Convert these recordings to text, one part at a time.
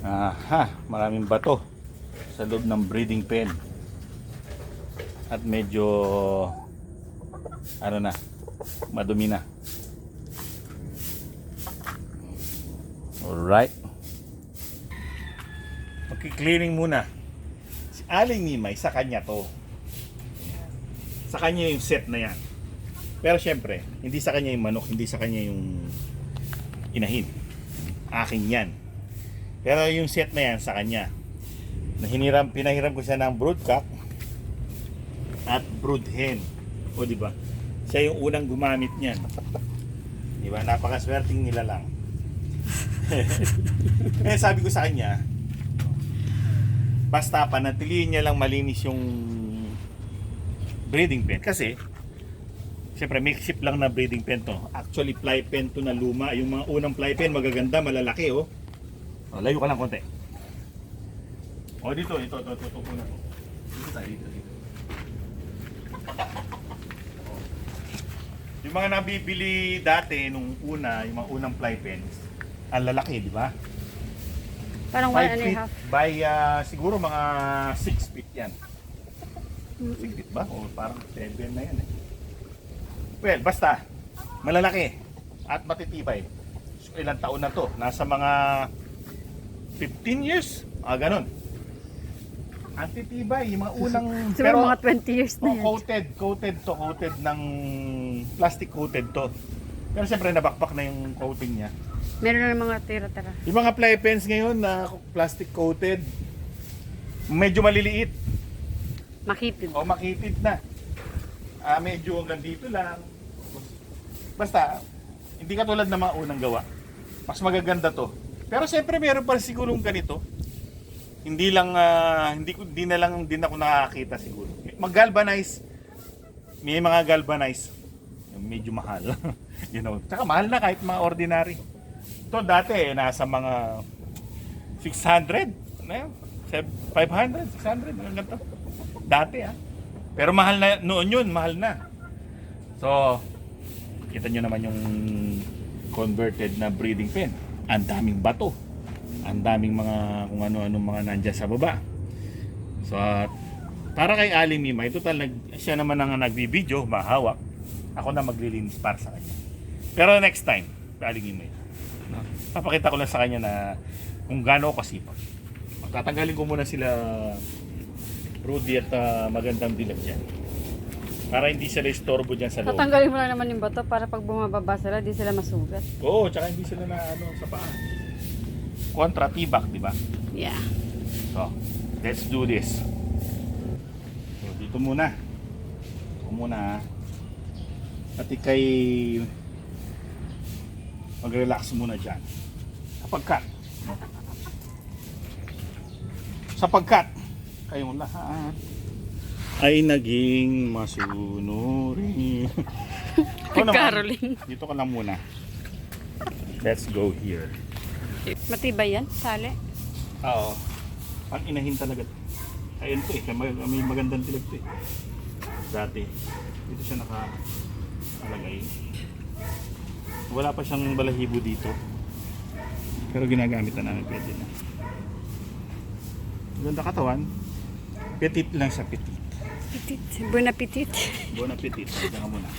Aha, maraming bato sa loob ng breeding pen. At medyo ano na, madumi na. Alright. Magki-cleaning muna. Si Aling Nimay, sa kanya to. Sa kanya yung set na yan. Pero syempre, hindi sa kanya yung manok, hindi sa kanya yung inahin. Akin yan. Pero yung set na yan sa kanya. Nahiniram, pinahiram ko siya ng broodcock at brood hen. O di ba? Siya yung unang gumamit niyan. Di ba? Napakaswerteng nila lang. Kaya sabi ko sa kanya, basta panatilihin niya lang malinis yung breeding pen. Kasi, siyempre makeshift lang na breeding pen to. Actually, fly pen to na luma. Yung mga unang fly pen, magaganda, malalaki oh. Oh layo ka lang konti. Oh, dito, dito, dito, dito, dito, dito. Dito tayo, dito, dito. Oh. Yung mga nabibili dati nung una, yung mga unang fly pens, ang lalaki, di ba? Parang 5 one and a feet half. by ah, siguro mga 6 feet yan. 6 feet ba? O parang 7 na yan eh. Well, basta, malalaki at matitibay. So, ilang taon na to? Nasa mga 15 years? Ah, ganun. Ang titibay, yung mga unang... Siguro mga 20 years na Oh, yan. coated, coated to, coated ng plastic coated to. Pero siyempre nabakbak na yung coating niya. Meron na mga tira-tira. Yung mga fly pens ngayon na plastic coated, medyo maliliit Makitid. o makitid na. Ah, medyo hanggang dito lang. Basta, hindi katulad ng mga unang gawa. Mas magaganda to. Pero siyempre meron pa sigurong ganito. Hindi lang ah, hindi ko hindi na lang din ako nakakita siguro. Mag-galvanize. May mga galvanize. Medyo mahal. you know. Tsaka mahal na kahit mga ordinary. To dati eh, nasa mga 600, na yun, 500, 600, hanggang to. Dati ah. Pero mahal na noon yun, mahal na. So, kita nyo naman yung converted na breeding pen. Ang daming bato. Ang daming mga kung ano-ano mga nandyan sa baba. So, at para kay Ali Mimay, total nag, siya naman ang nagbibideo, mahawak. Ako na maglilinis para sa kanya. Pero next time, Ali Mimay, no, papakita ko lang sa kanya na kung gaano ako kasipag. Tatanggalin ko muna sila Rudy at ah, magandang dilag dyan. Para hindi sila istorbo dyan sa loob. Tatanggalin mo lang naman yung bato para pag bumababa sila, di sila masugat. Oo, tsaka hindi sila na ano sa paa. Kontra tibak, di ba? Yeah. So, let's do this. So, dito muna. Dito muna. ha. At ikay mag-relax muna dyan. Sapagkat sapagkat kayong lahat ay naging masunuri. Caroling. Dito ka lang muna. Let's go here. Matibay yan, sali. Oo. Ang inahin talaga. Ayun to eh. May, may magandang tilag to eh. Dati. Dito siya nakalagay. Wala pa siyang balahibo dito. Pero ginagamit na namin pwede na. Ganda katawan. Petit lang sa petit. Petit. Bon appetit. Bon appetit. Diyan muna.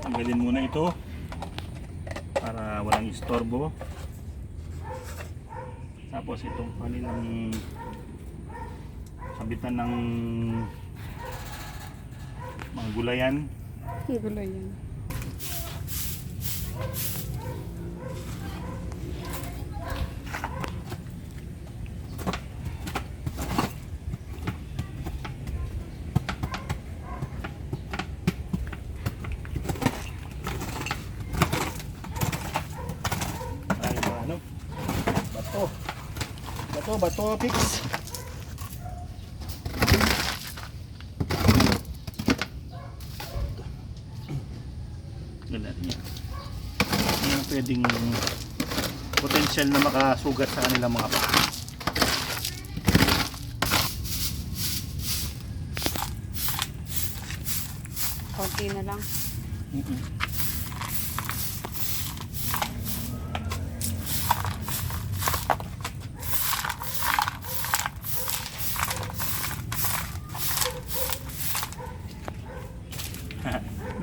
Tanggalin muna ito para walang istorbo. Tapos itong kanilang sabitan ng mga gulayan. Ang gulo yan. Ay, ano? Bato. Bato, fix. Ganda niya. Hindi yung pwedeng potential na makasugat sa kanilang mga paa. Konti na lang. Mm-mm.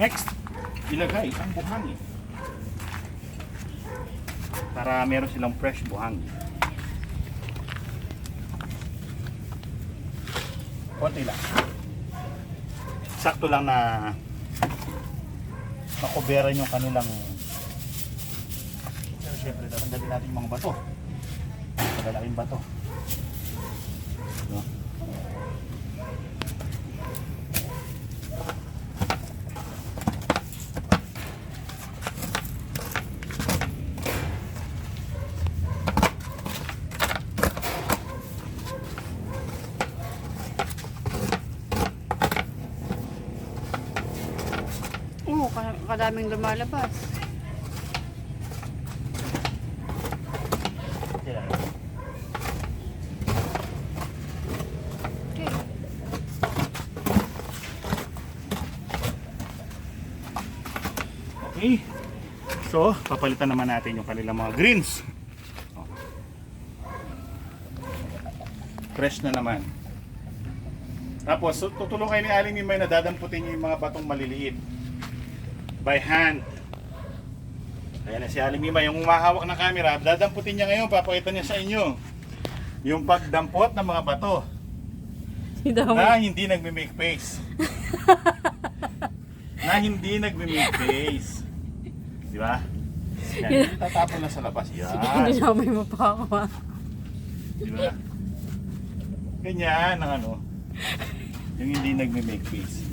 Next, ilagay ang buhangin. Para meron silang fresh buhangin. Konti lang. Sakto lang na makuberan yung kanilang pero syempre tatanggalin natin yung mga bato. Malalaking bato. Oo, ka- kadaming lumalabas. Okay. Okay. So, papalitan naman natin yung kanilang mga greens. Fresh na naman. Tapos, tutulong kayo ni Aling Mimay na dadamputin niyo yung mga batong maliliit. By hand. Ayan na si Aling Mimay, yung umahawak ng camera, dadamputin niya ngayon, papakita niya sa inyo. Yung pagdampot ng mga bato na hindi nagme-make face. na hindi nagme-make face. Di ba? Yan, hindi tatapon na sa labas. Yan. Hindi namay mo pa ako ah. Di ba? Ganyan ang ano. Yung hindi nagme-make face.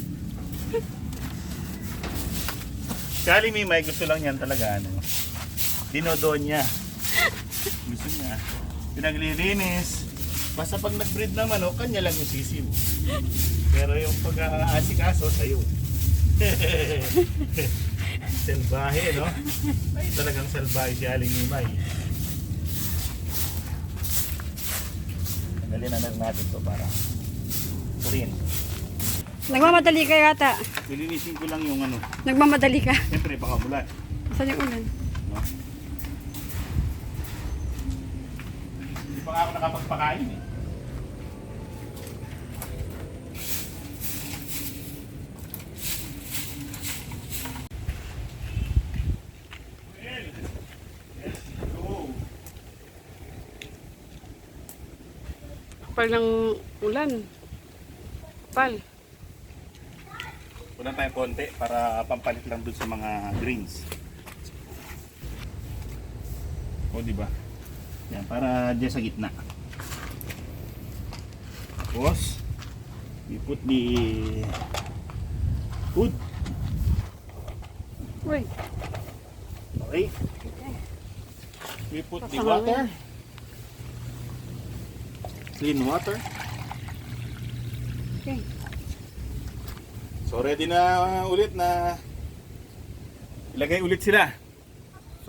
Kali may may gusto lang yan talaga ano. Dinodon niya. Gusto niya. Pinaglilinis. Basta pag nag-breed ng manok, kanya lang yung sisiw. Pero yung pag-aasikaso, sa'yo. Selbahe, no? Ay, talagang selbahe si Aling Nimay. Tanggalin na natin to para clean. Nagmamadali ka yata. Nilinisin ko lang yung ano. Nagmamadali ka. Siyempre, baka mulan. Saan yung ulan? No? Hindi pa nga ako nakapagpakain eh. Kapal ng ulan. Kapal. Kulang tayong konti para pampalit lang dun sa mga greens. O, di ba? Yan, para dyan sa gitna. Tapos, we put the food. Uy. Okay. We put the water. Clean water. Okay. So ready na ulit na ilagay ulit sila.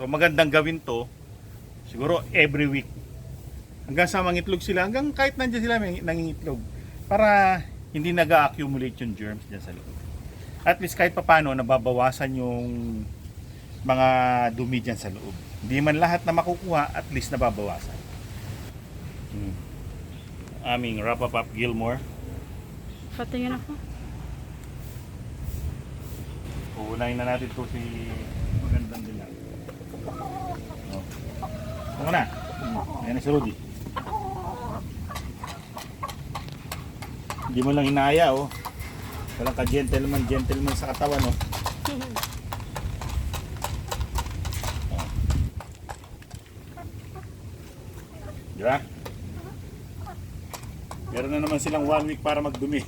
So magandang gawin to siguro every week. Hanggang sa mangitlog sila, hanggang kahit nandiyan sila nangingitlog. Para hindi nag-accumulate yung germs dyan sa loob. At least kahit papano nababawasan yung mga dumi dyan sa loob. Hindi man lahat na makukuha, at least nababawasan. Hmm. Aming Rapapap Gilmore. Patingin ako. Uunahin na natin to si magandang dilag. Oh. Ano na? Ayan na si Rudy. Hindi mo lang hinaya oh. Walang ka-gentleman, gentleman sa katawan oh. Di ba? Meron na naman silang one week para magdumi.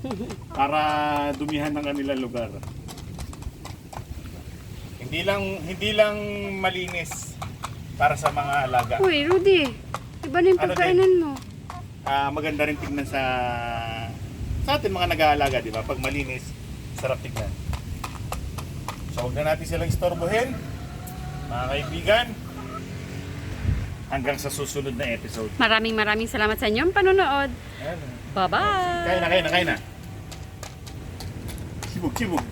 para dumihan ng kanilang lugar. Hindi lang hindi lang malinis para sa mga alaga. Uy, Rudy. Iba na yung Ano pagkainan mo. Ah, maganda rin tingnan sa sa atin mga nag-aalaga, di ba? Pag malinis, sarap tingnan. So, huwag na natin silang istorbohin. Mga kaibigan, hanggang sa susunod na episode. Maraming maraming salamat sa inyong panonood. Ayan. Bye-bye! Kain na, kain na, kain na. Sibog, sibog.